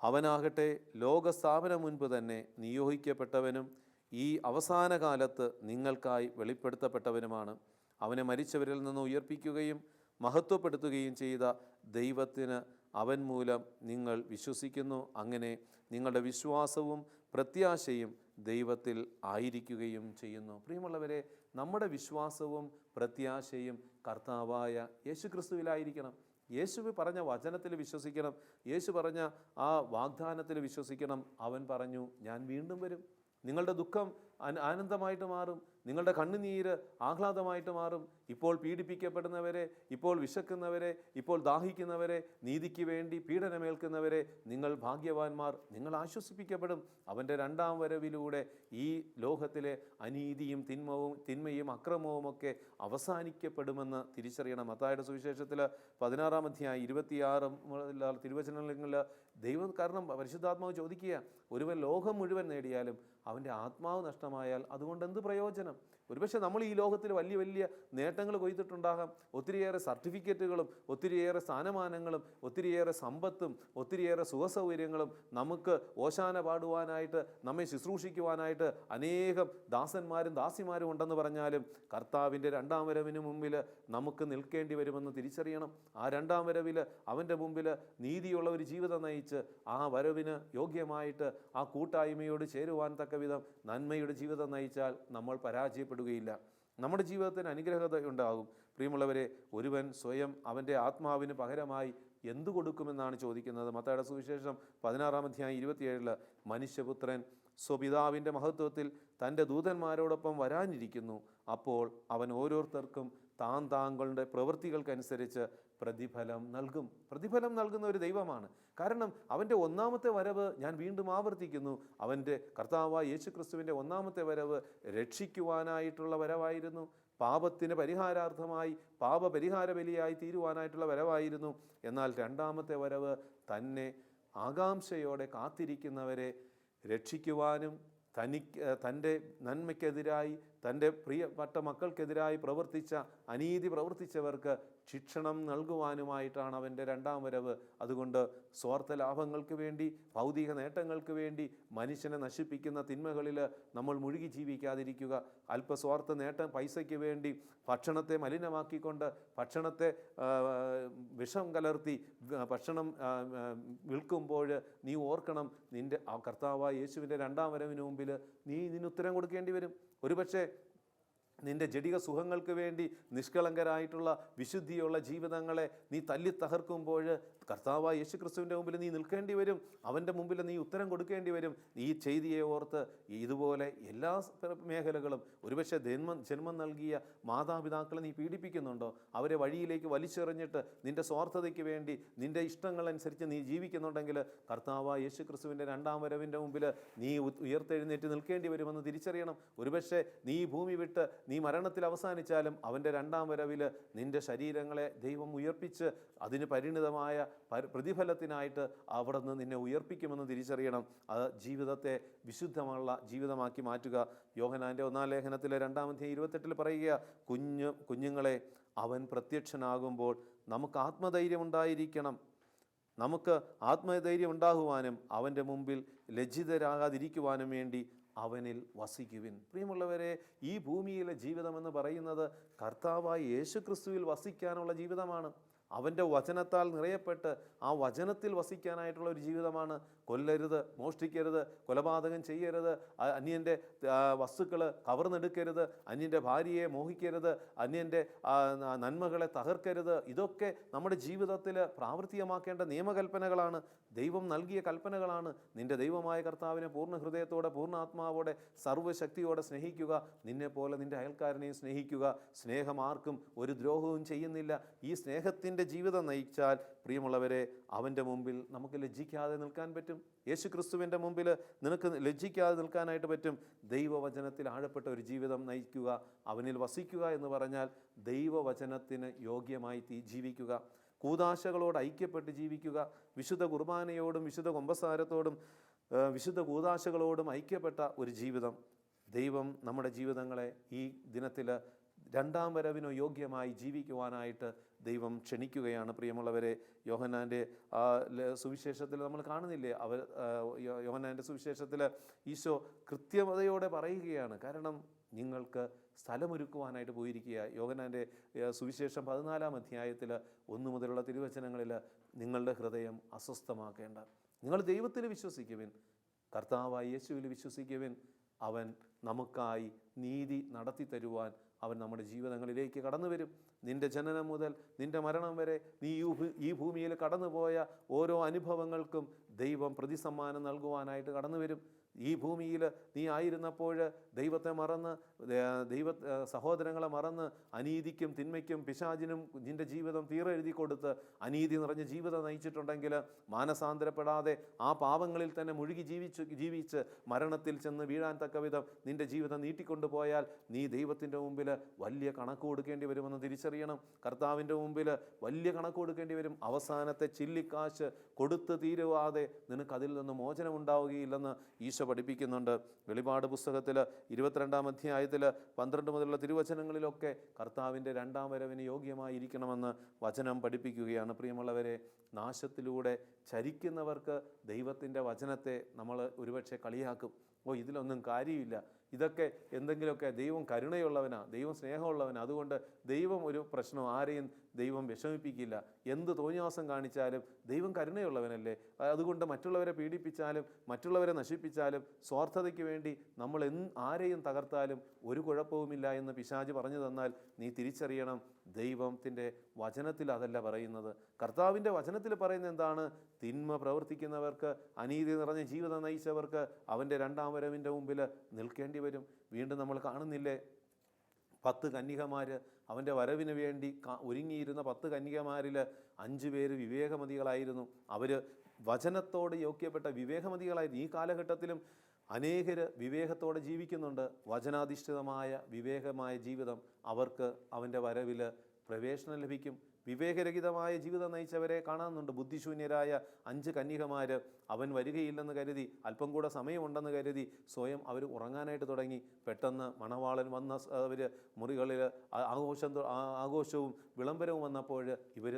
അവനാകട്ടെ ലോകസ്ഥാപനം മുൻപ് തന്നെ നിയോഗിക്കപ്പെട്ടവനും ഈ അവസാന കാലത്ത് നിങ്ങൾക്കായി വെളിപ്പെടുത്തപ്പെട്ടവനുമാണ്. അവനെ മരിച്ചവരിൽ നിന്ന് ഉയർപ്പിക്കുകയും മഹത്വപ്പെടുത്തുകയും ചെയ്ത ദൈവത്തിന് അവൻ മൂലം നിങ്ങൾ വിശ്വസിക്കുന്നു. അങ്ങനെ നിങ്ങളുടെ വിശ്വാസവും പ്രത്യാശയും ദൈവത്തിൽ ആയിരിക്കുകയും ചെയ്യുന്നു. പ്രിയമുള്ളവരെ നമ്മുടെ വിശ്വാസവും പ്രത്യാശയും കർത്താവായ യേശുക്രിസ്തുവിലായിരിക്കണം. യേശു പറഞ്ഞ വചനത്തിൽ വിശ്വസിക്കണം. യേശു പറഞ്ഞ ആ വാഗ്ദാനത്തിൽ വിശ്വസിക്കണം. അവൻ പറഞ്ഞു ഞാൻ വീണ്ടും വരും. നിങ്ങളുടെ ദുഃഖം ആനന്ദമായിട്ട് മാറും. നിങ്ങളുടെ കണ്ണുനീര് ആഹ്ലാദമായിട്ട് മാറും. ഇപ്പോൾ പീഡിപ്പിക്കപ്പെടുന്നവരെ ഇപ്പോൾ വിശക്കുന്നവരെ ഇപ്പോൾ ദാഹിക്കുന്നവരെ നീതിക്ക് വേണ്ടി പീഡനമേൽക്കുന്നവരെ നിങ്ങൾ ഭാഗ്യവാന്മാർ നിങ്ങൾ ആശ്വസിപ്പിക്കപ്പെടും. അവന്റെ രണ്ടാം വരവിലൂടെ ഈ ലോകത്തിലെ അനീതിയും തിന്മവും തിന്മയും അക്രമവും ഒക്കെ അവസാനിക്കപ്പെടുമെന്ന് തിരിച്ചറിയണം. മത്തായുടെ സുവിശേഷത്തിൽ പതിനാറാം അധ്യായം ഇരുപത്തിയാറ് തിരുവചനങ്ങളിൽ ദൈവം കാരണം പരിശുദ്ധാത്മാവ് ചോദിക്കുക ഒരുവൻ ലോകം മുഴുവൻ നേടിയാലും അവന്റെ ആത്മാവ് നഷ്ടമായാൽ അതുകൊണ്ട് എന്ത് പ്രയോജനം? ഒരുപക്ഷെ നമ്മൾ ഈ ലോകത്തിൽ വലിയ വലിയ നേട്ടങ്ങൾ കൊയ്തിട്ടുണ്ടാകാം. ഒത്തിരിയേറെ സർട്ടിഫിക്കറ്റുകളും ഒത്തിരിയേറെ സ്ഥാനമാനങ്ങളും ഒത്തിരിയേറെ സമ്പത്തും ഒത്തിരിയേറെ സുഖസൗകര്യങ്ങളും നമുക്ക് ഓശാന പാടുവാനായിട്ട് നമ്മെ ശുശ്രൂഷിക്കുവാനായിട്ട് അനേകം ദാസന്മാരും ദാസിമാരും ഉണ്ടെന്ന് പറഞ്ഞാലും കർത്താവിന്റെ രണ്ടാം വരവിന് മുമ്പിൽ നമുക്ക് നിൽക്കേണ്ടി വരുമെന്ന് തിരിച്ചറിയണം. ആ രണ്ടാം വരവിൽ അവന്റെ മുമ്പിൽ നീതിയുള്ള ഒരു ജീവിതം നയിച്ച് ആ വരവിന് യോഗ്യമായിട്ട് ആ കൂട്ടായ്മയോട് ചേരുവാൻ തക്ക വിധം നന്മയുടെ ജീവിതം നയിച്ചാൽ നമ്മൾ പരാജയപ്പെടുകയില്ല നമ്മുടെ ജീവിതത്തിന് അനുഗ്രഹത ഉണ്ടാകും. പ്രിയമുള്ളവരെ ഒരുവൻ സ്വയം അവന്റെ ആത്മാവിന് പകരമായി എന്തു കൊടുക്കുമെന്നാണ് ചോദിക്കുന്നത്. മത്തയുടെ സുവിശേഷം പതിനാറാം അധ്യായം ഇരുപത്തിയേഴിൽ മനുഷ്യപുത്രൻ സ്വപിതാവിന്റെ മഹത്വത്തിൽ തന്റെ ദൂതന്മാരോടൊപ്പം വരാനിരിക്കുന്നു. അപ്പോൾ അവൻ ഓരോരുത്തർക്കും താൻ താങ്കളുടെ പ്രവൃത്തികൾക്കനുസരിച്ച് പ്രതിഫലം നൽകും. പ്രതിഫലം നൽകുന്ന ഒരു ദൈവമാണ്. കാരണം അവന്റെ ഒന്നാമത്തെ വരവ് ഞാൻ വീണ്ടും ആവർത്തിക്കുന്നു. അവന്റെ കർത്താവായ യേശു ക്രിസ്തുവിന്റെ ഒന്നാമത്തെ വരവ് രക്ഷിക്കുവാനായിട്ടുള്ള വരവായിരുന്നു. പാപത്തിന് പരിഹാരാർത്ഥമായി പാപപരിഹാര ബലിയായി തീരുവാനായിട്ടുള്ള വരവായിരുന്നു. എന്നാൽ രണ്ടാമത്തെ വരവ് തന്നെ ആകാംക്ഷയോടെ കാത്തിരിക്കുന്നവരെ രക്ഷിക്കുവാനും തനിക്ക് തന്റെ നന്മയ്ക്കെതിരായി തന്റെ പ്രിയപ്പെട്ട മക്കൾക്കെതിരായി പ്രവർത്തിച്ച അനീതി പ്രവർത്തിച്ചവർക്ക് ശിക്ഷണം നൽകുവാനുമായിട്ടാണ് അവന്റെ രണ്ടാം വരവ്. അതുകൊണ്ട് സ്വാർത്ഥ ലാഭങ്ങൾക്ക് വേണ്ടി ഭൗതിക നേട്ടങ്ങൾക്ക് വേണ്ടി മനുഷ്യനെ നശിപ്പിക്കുന്ന തിന്മകളിൽ നമ്മൾ മുഴുകി ജീവിക്കാതിരിക്കുക. അല്പസ്വാർത്ഥ നേട്ടം പൈസയ്ക്ക് വേണ്ടി ഭക്ഷണത്തെ മലിനമാക്കിക്കൊണ്ട് ഭക്ഷണത്തെ വിഷം കലർത്തി ഭക്ഷണം വിൽക്കുമ്പോൾ നീ ഓർക്കണം നിന്റെ കർത്താവായ യേശുവിന്റെ രണ്ടാം വരവിന് മുമ്പിൽ നീ ഇതിന് ഉത്തരം കൊടുക്കേണ്ടി വരും. ഒരുപക്ഷെ നിന്റെ ജടിക സുഖങ്ങൾക്ക് വേണ്ടി നിഷ്കളങ്കരായിട്ടുള്ള വിശുദ്ധിയുള്ള ജീവിതങ്ങളെ നീ തല്ലി തകർക്കുമ്പോൾ കർത്താവായ യേശു ക്രിസ്തുവിന്റെ മുമ്പിൽ നീ നിൽക്കേണ്ടി വരും. അവന്റെ മുമ്പിൽ നീ ഉത്തരം കൊടുക്കേണ്ടി വരും. ഈ ചെയ്തിയെ ഓർത്ത് ഇതുപോലെ എല്ലാ മേഖലകളും ഒരുപക്ഷെ ജന്മം ജന്മം നൽകിയ മാതാപിതാക്കളെ നീ പീഡിപ്പിക്കുന്നുണ്ടോ? അവരെ വഴിയിലേക്ക് വലിച്ചെറിഞ്ഞിട്ട് നിന്റെ സ്വാർത്ഥതയ്ക്ക് വേണ്ടി നിന്റെ ഇഷ്ടങ്ങളനുസരിച്ച് നീ ജീവിക്കുന്നുണ്ടെങ്കിൽ കർത്താവായ യേശു ക്രിസ്തുവിന്റെ രണ്ടാം വരവിന്റെ മുമ്പിൽ നീ ഉയർത്തെഴുന്നേറ്റ് നിൽക്കേണ്ടി വരുമെന്ന് തിരിച്ചറിയണം. ഒരുപക്ഷെ നീ ഭൂമി വിട്ട് നീ മരണത്തിൽ അവസാനിച്ചാലും അവന്റെ രണ്ടാം വരവിൽ നിന്റെ ശരീരങ്ങളെ ദൈവം ഉയർപ്പിച്ച് അതിന് പരിണിതമായ പരി- പ്രതിഫലത്തിനായിട്ട് അവിടെ നിന്ന് നിന്നെ ഉയർപ്പിക്കുമെന്ന് തിരിച്ചറിയണം. അത് ജീവിതത്തെ വിശുദ്ധമുള്ള ജീവിതമാക്കി മാറ്റുക. യോഹനാന്റെ ഒന്നാം ലേഖനത്തിലെ രണ്ടാമത്തെ ഇരുപത്തെട്ടിൽ പറയുക കുഞ്ഞ് കുഞ്ഞുങ്ങളെ അവൻ പ്രത്യക്ഷനാകുമ്പോൾ നമുക്ക് ആത്മധൈര്യം ഉണ്ടായിരിക്കണം. നമുക്ക് ആത്മധൈര്യം ഉണ്ടാകുവാനും അവന്റെ മുമ്പിൽ ലജ്ജിതരാകാതിരിക്കുവാനും വേണ്ടി അവനിൽ വസിക്കുവിൻ. പ്രിയമുള്ളവരെ ഈ ഭൂമിയിലെ ജീവിതമെന്ന് പറയുന്നത് കർത്താവായി യേശുക്രിസ്തുവിൽ വസിക്കാനുള്ള ജീവിതമാണ്. അവന്റെ വചനത്താൽ നിറയപ്പെട്ട് ആ വചനത്തിൽ വസിക്കാനായിട്ടുള്ള ഒരു ജീവിതമാണ് കൊല്ലരുത് മോഷ്ടിക്കരുത് കൊലപാതകം ചെയ്യരുത് അന്യന്റെ വസ്തുക്കൾ കവർന്നെടുക്കരുത് അന്യന്റെ ഭാര്യയെ മോഹിക്കരുത് അന്യന്റെ നന്മകളെ തകർക്കരുത്. ഇതൊക്കെ നമ്മുടെ ജീവിതത്തിൽ പ്രാവർത്തികമാക്കേണ്ട നിയമകൽപ്പനകളാണ്. ദൈവം നൽകിയ കൽപ്പനകളാണ്. നിന്റെ ദൈവമായ കർത്താവിനെ പൂർണ ഹൃദയത്തോടെ പൂർണ ആത്മാവോടെ സർവശക്തിയോടെ സ്നേഹിക്കുക. നിന്നെപ്പോലെ നിന്റെ അയൽക്കാരനെയും സ്നേഹിക്കുക. സ്നേഹം ആർക്കും ഒരു ദ്രോഹവും ചെയ്യുന്നില്ല. ഈ സ്നേഹത്തിന്റെ ജീവിതം നയിച്ചാൽ പ്രിയമുള്ളവരെ അവന്റെ മുമ്പിൽ നമുക്ക് ലജ്ജിക്കാതെ നിൽക്കാൻ പറ്റും. യേശു ക്രിസ്തുവിന്റെ മുമ്പിൽ നിനക്ക് ലജ്ജിക്കാതെ നിൽക്കാനായിട്ട് പറ്റും. ദൈവവചനത്തിൽ ആഴപ്പെട്ട ഒരു ജീവിതം നയിക്കുക അവനിൽ വസിക്കുക എന്ന് പറഞ്ഞാൽ ദൈവവചനത്തിന് യോഗ്യമായി ജീവിക്കുക. കൂതാശകളോട് ഐക്യപ്പെട്ട് ജീവിക്കുക. വിശുദ്ധ കുർബാനയോടും വിശുദ്ധ കൊമ്പസാരത്തോടും വിശുദ്ധ കൂതാശകളോടും ഐക്യപ്പെട്ട ഒരു ജീവിതം. ദൈവം നമ്മുടെ ജീവിതങ്ങളെ ഈ ദിനത്തിൽ രണ്ടാം വരവിനോ യോഗ്യമായി ജീവിക്കുവാനായിട്ട് ദൈവം ക്ഷണിക്കുകയാണ്. പ്രിയമുള്ളവരെ യോഹനാന്റെ ആ, സുവിശേഷത്തിൽ നമ്മൾ കാണുന്നില്ലേ? അവർ യോഹനാന്റെ സുവിശേഷത്തിൽ ഈശോ കൃത്യമതയോടെ പറയുകയാണ്. കാരണം നിങ്ങൾക്ക് സ്ഥലമൊരുക്കുവാനായിട്ട് പോയിരിക്കുക. യോഹനാന്റെ സുവിശേഷം പതിനാലാം അധ്യായത്തിൽ ഒന്നു മുതലുള്ള തിരുവചനങ്ങളിൽ നിങ്ങളുടെ ഹൃദയം അസ്വസ്ഥമാക്കേണ്ട. നിങ്ങൾ ദൈവത്തിൽ വിശ്വസിക്കുവിൻ. കർത്താവായി യേശുവിൽ വിശ്വസിക്കുവിൻ. അവൻ നമുക്കായി നീതി നടത്തി തരുവാൻ അവൻ നമ്മുടെ ജീവിതങ്ങളിലേക്ക് കടന്നു വരും നിന്റെ ജനനം മുതൽ നിന്റെ മരണം വരെ നീ ഈ ഭൂമിയിൽ കടന്നുപോയ ഓരോ അനുഭവങ്ങൾക്കും ദൈവം പ്രതിസമ്മാനം നൽകുവാനായിട്ട് കടന്നു വരും ഈ ഭൂമിയിൽ നീ ആയിരുന്നപ്പോൾ ദൈവത്തെ മറന്ന് ദൈവ സഹോദരങ്ങളെ മറന്ന് അനീതിക്കും തിന്മയ്ക്കും പിശാചിനും നിന്റെ ജീവിതം തീരെഴുതി കൊടുത്ത് അനീതി നിറഞ്ഞ ജീവിതം നയിച്ചിട്ടുണ്ടെങ്കിൽ മാനസാന്തരപ്പെടാതെ ആ പാപങ്ങളിൽ തന്നെ മുഴുകി ജീവിച്ചു ജീവിച്ച് മരണത്തിൽ ചെന്ന് വീഴാൻ തക്ക വിധം നിന്റെ ജീവിതം നീട്ടിക്കൊണ്ടുപോയാൽ നീ ദൈവത്തിന്റെ മുമ്പിൽ വലിയ കണക്ക് കൊടുക്കേണ്ടി വരുമെന്ന് തിരിച്ചറിയണം കർത്താവിന്റെ മുമ്പിൽ വലിയ കണക്ക് കൊടുക്കേണ്ടി വരും. അവസാനത്തെ ചില്ലിക്കാശ് കൊടുത്ത് തീരുവാതെ നിനക്ക് അതിൽ നിന്ന് മോചനം ഉണ്ടാവുകയില്ലെന്ന് ഈശോ പഠിപ്പിക്കുന്നുണ്ട്. വെളിപാട് പുസ്തകത്തിൽ ഇരുപത്തിരണ്ടാം അധ്യായത്തിൽ പന്ത്രണ്ട് മുതലുള്ള തിരുവചനങ്ങളിലൊക്കെ കർത്താവിന്റെ രണ്ടാം വരവിന് യോഗ്യമായിരിക്കണമെന്ന് വചനം പഠിപ്പിക്കുകയാണ്. പ്രിയമുള്ളവരെ നാശത്തിലൂടെ ചരിക്കുന്നവർക്ക് ദൈവത്തിന്റെ വചനത്തെ നമ്മൾ ഒരുപക്ഷെ കളിയാക്കും. ഓ ഇതിലൊന്നും കാര്യമില്ല. ഇതൊക്കെ എന്തെങ്കിലുമൊക്കെ ദൈവം കരുണയുള്ളവനാ ദൈവം സ്നേഹമുള്ളവനാ. അതുകൊണ്ട് ദൈവം ഒരു പ്രശ്നം ആരെയും ദൈവം വിഷമിപ്പിക്കില്ല. എന്ത് തോന്നിയാസം കാണിച്ചാലും ദൈവം കരുണയുള്ളവനല്ലേ. അതുകൊണ്ട് മറ്റുള്ളവരെ പീഡിപ്പിച്ചാലും മറ്റുള്ളവരെ നശിപ്പിച്ചാലും സ്വാർത്ഥതയ്ക്ക് വേണ്ടി നമ്മൾ ആരെയും തകർത്താലും ഒരു കുഴപ്പവുമില്ല എന്ന് പിശാജ് പറഞ്ഞു തന്നാൽ നീ തിരിച്ചറിയണം. ദൈവത്തിന്റെ വചനത്തിൽ അതല്ല പറയുന്നത്. കർത്താവിന്റെ വചനത്തിൽ പറയുന്നത് എന്താണ്? തിന്മ പ്രവർത്തിക്കുന്നവർക്ക് അനീതി നിറഞ്ഞ ജീവിതം നയിച്ചവർക്ക് അവന്റെ രണ്ടാം വരവിന്റെ മുമ്പിൽ നിൽക്കേണ്ടി വരും. വീണ്ടും നമ്മൾ കാണുന്നില്ലേ? പത്ത് കന്യകമാർ അവന്റെ വരവിന് വേണ്ടി ഒരുങ്ങിയിരുന്ന പത്ത് കന്യകമാരിൽ അഞ്ച് പേര് വിവേകമതികളായിരുന്നു. അവർ വചനത്തോട് യോഗ്യപ്പെട്ട വിവേകമതികളായിരുന്നു. ഈ കാലഘട്ടത്തിലും അനേകർ വിവേകത്തോടെ ജീവിക്കുന്നുണ്ട്. വചനാധിഷ്ഠിതമായ വിവേകമായ ജീവിതം അവർക്ക് അവന്റെ വരവിൽ പ്രവേശനം ലഭിക്കും. വിവേകരഹിതമായ ജീവിതം നയിച്ചവരെ കാണാനുണ്ട്. ബുദ്ധിശൂന്യരായ അഞ്ച് കന്യകമാർ അവൻ വരികയില്ലെന്ന് കരുതി അല്പം കൂടെ സമയമുണ്ടെന്ന് കരുതി സ്വയം അവർ ഉറങ്ങാനായിട്ട് തുടങ്ങി. പെട്ടെന്ന് മണവാളൻ വന്ന അവർ മുറികളിൽ ആഘോഷം ആഘോഷവും വിളംബരവും വന്നപ്പോൾ ഇവർ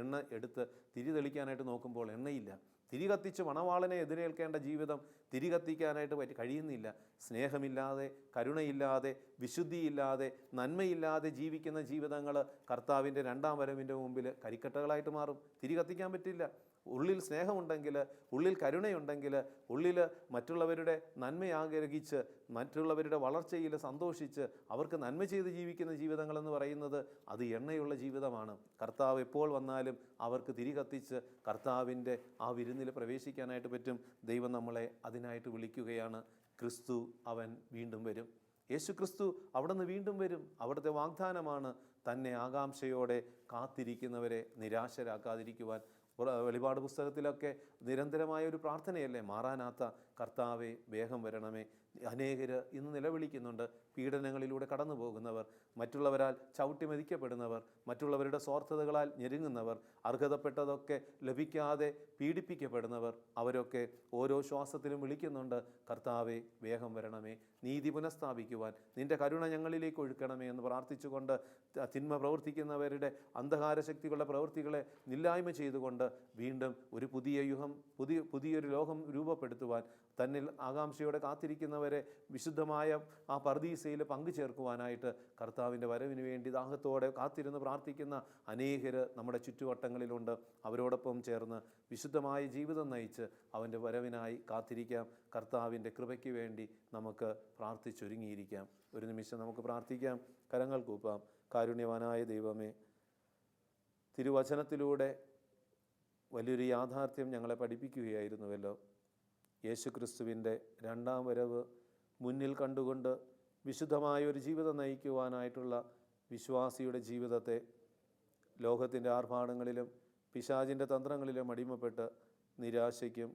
എണ്ണ എടുത്ത് തിരി തെളിക്കാനായിട്ട് നോക്കുമ്പോൾ എണ്ണയില്ല. തിരി കത്തിച്ച് മണവാളനെ എതിരേൽക്കേണ്ട ജീവിതം തിരികത്തിക്കാനായിട്ട് പറ്റി കഴിയുന്നില്ല. സ്നേഹമില്ലാതെ കരുണയില്ലാതെ വിശുദ്ധിയില്ലാതെ നന്മയില്ലാതെ ജീവിക്കുന്ന ജീവിതങ്ങൾ കർത്താവിന്റെ രണ്ടാം വരവിന്റെ മുമ്പിൽ കരിക്കട്ടകളായിട്ട് മാറും. തിരികത്തിക്കാൻ പറ്റില്ല. ഉള്ളിൽ സ്നേഹമുണ്ടെങ്കിൽ ഉള്ളിൽ കരുണയുണ്ടെങ്കിൽ ഉള്ളിൽ മറ്റുള്ളവരുടെ നന്മ ആഗ്രഹിച്ച് മറ്റുള്ളവരുടെ വളർച്ചയിൽ സന്തോഷിച്ച് അവർക്ക് നന്മ ചെയ്ത് ജീവിക്കുന്ന ജീവിതങ്ങളെന്ന് പറയുന്നത് അത് എണ്ണയുള്ള ജീവിതമാണ്. കർത്താവ് എപ്പോൾ വന്നാലും അവർക്ക് തിരി കത്തിച്ച് കർത്താവിന്റെ ആ വിരുന്നിൽ പ്രവേശിക്കാനായിട്ട് പറ്റും. ദൈവം നമ്മളെ അതിനായിട്ട് വിളിക്കുകയാണ്. ക്രിസ്തു അവൻ വീണ്ടും വരും. യേശു ക്രിസ്തു അവിടുന്ന് വീണ്ടും വരും. അവിടുത്തെ വാഗ്ദാനമാണ് തന്നെ ആകാംക്ഷയോടെ കാത്തിരിക്കുന്നവരെ നിരാശരാക്കാതിരിക്കുവാൻ വെളിപാട് പുസ്തകത്തിലൊക്കെ നിരന്തരമായ ഒരു പ്രാർത്ഥനയല്ലേ? മാറാനാത്ത കർത്താവെ വേഗം വരണമേ. അനേകർ ഇന്ന് നിലവിളിക്കുന്നുണ്ട്. പീഡനങ്ങളിലൂടെ കടന്നു പോകുന്നവർ മറ്റുള്ളവരാൽ ചവിട്ടി മതിക്കപ്പെടുന്നവർ മറ്റുള്ളവരുടെ സ്വാർത്ഥതകളാൽ ഞെരുങ്ങുന്നവർ അർഹതപ്പെട്ടതൊക്കെ ലഭിക്കാതെ പീഡിപ്പിക്കപ്പെടുന്നവർ അവരൊക്കെ ഓരോ ശ്വാസത്തിലും വിളിക്കുന്നുണ്ട് കർത്താവെ വേഗം വരണമേ. നീതി പുനഃസ്ഥാപിക്കുവാൻ. നിന്റെ കരുണ ഞങ്ങളിലേക്ക് ഒഴുക്കണമേ എന്ന് പ്രാർത്ഥിച്ചുകൊണ്ട് തിന്മ പ്രവർത്തിക്കുന്നവരുടെ അന്ധകാര ശക്തികളുടെ പ്രവൃത്തികളെ നില്ലായ്മ ചെയ്തുകൊണ്ട് വീണ്ടും ഒരു പുതിയ യുഗം പുതിയ പുതിയൊരു ലോകം രൂപപ്പെടുത്തുവാൻ തന്നിൽ ആകാംക്ഷയോടെ കാത്തിരിക്കുന്നവരെ വിശുദ്ധമായ ആ പർദീസയിൽ പങ്കുചേർക്കുവാനായിട്ട് കർത്താവിന്റെ വരവിന് വേണ്ടി ദാഹത്തോടെ കാത്തിരുന്ന് പ്രാർത്ഥിക്കുന്ന അനേകർ നമ്മുടെ ചുറ്റുവട്ടങ്ങളിലുണ്ട്. അവരോടൊപ്പം ചേർന്ന് വിശുദ്ധമായ ജീവിതം നയിച്ച് അവന്റെ വരവിനായി കാത്തിരിക്കാം. കർത്താവിന്റെ കൃപയ്ക്ക് വേണ്ടി നമുക്ക് പ്രാർത്ഥിച്ചൊരുങ്ങിയിരിക്കാം. ഒരു നിമിഷം നമുക്ക് പ്രാർത്ഥിക്കാം. കരങ്ങൾ കൂപ്പാം. കാരുണ്യവാനായ ദൈവമേ തിരുവചനത്തിലൂടെ വലിയൊരു യാഥാർത്ഥ്യം ഞങ്ങളെ പഠിപ്പിക്കുകയായിരുന്നുവല്ലോ. യേശുക്രിസ്തുവിന്റെ രണ്ടാം വരവ് മുന്നിൽ കണ്ടുകൊണ്ട് വിശുദ്ധമായ ഒരു ജീവിതം നയിക്കുവാനായിട്ടുള്ള വിശ്വാസിയുടെ ജീവിതത്തെ ലോകത്തിന്റെ ആർഭാടങ്ങളിലും പിശാചിന്റെ തന്ത്രങ്ങളിലും അടിമപ്പെട്ട് നിരാശയ്ക്കും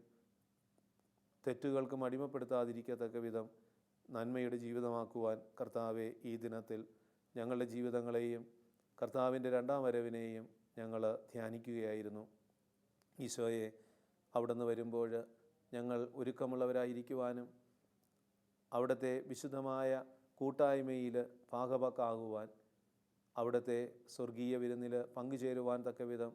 തെറ്റുകൾക്കും അടിമപ്പെടുത്താതിരിക്കത്തക്ക വിധം നന്മയുടെ ജീവിതമാക്കുവാൻ കർത്താവെ ഈ ദിനത്തിൽ ഞങ്ങളുടെ ജീവിതങ്ങളെയും കർത്താവിന്റെ രണ്ടാം വരവിനെയും ഞങ്ങൾ ധ്യാനിക്കുകയായിരുന്നു. ഈശോയെ അവിടുന്ന് വരുമ്പോൾ ഞങ്ങൾ ഒരുക്കമുള്ളവരായിരിക്കുവാനും അവിടുത്തെ വിശുദ്ധമായ കൂട്ടായ്മയിൽ ഭാഗപക്കാകുവാൻ അവിടുത്തെ സ്വർഗീയ വിരുന്നിൽ പങ്കുചേരുവാൻ തക്ക വിധം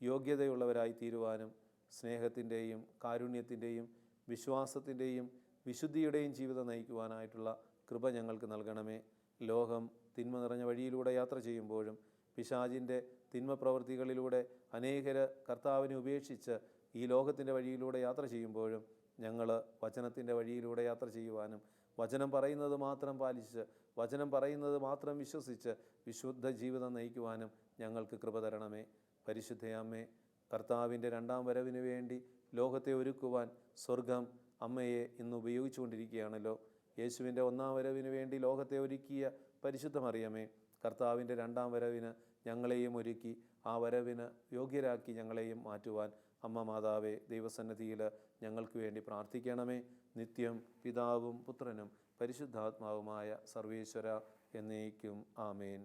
യോഗ്യതയുള്ളവരായി തീരുവാനും സ്നേഹത്തിന്റെയും കാരുണ്യത്തിന്റെയും വിശ്വാസത്തിന്റെയും വിശുദ്ധിയുടെയും ജീവിതം നയിക്കുവാനായിട്ടുള്ള കൃപ ഞങ്ങൾക്ക് നൽകണമേ. ലോകം തിന്മ നിറഞ്ഞ വഴിയിലൂടെ യാത്ര ചെയ്യുമ്പോഴും പിശാജിന്റെ തിന്മ പ്രവൃത്തികളിലൂടെ അനേകർ കർത്താവിനെ ഉപേക്ഷിച്ച് ഈ ലോകത്തിന്റെ വഴിയിലൂടെ യാത്ര ചെയ്യുമ്പോഴും ഞങ്ങൾ വചനത്തിന്റെ വഴിയിലൂടെ യാത്ര ചെയ്യുവാനും വചനം പറയുന്നത് മാത്രം പാലിച്ച് വചനം പറയുന്നത് മാത്രം വിശ്വസിച്ച് വിശുദ്ധ ജീവിതം നയിക്കുവാനും ഞങ്ങൾക്ക് കൃപ തരണമേ. പരിശുദ്ധയമ്മേ കർത്താവിന്റെ രണ്ടാം വരവിന് വേണ്ടി ലോകത്തെ ഒരുക്കുവാൻ സ്വർഗം അമ്മയെ ഇന്ന് ഉപയോഗിച്ചുകൊണ്ടിരിക്കുകയാണല്ലോ. യേശുവിന്റെ ഒന്നാം വരവിന് വേണ്ടി ലോകത്തെ ഒരുക്കിയ പരിശുദ്ധ മറിയമേ കർത്താവിന്റെ രണ്ടാം വരവിന് ഞങ്ങളെയും ഒരുക്കി ആ വരവിന് യോഗ്യരാക്കി ഞങ്ങളെയും മാറ്റുവാൻ അമ്മ മാതാവെ ദൈവസന്നിധിയിൽ ഞങ്ങൾക്ക് വേണ്ടി പ്രാർത്ഥിക്കണമേ. നിത്യം പിതാവും പുത്രനും പരിശുദ്ധാത്മാവുമായ സർവേശ്വര എന്നേക്കും ആമേൻ.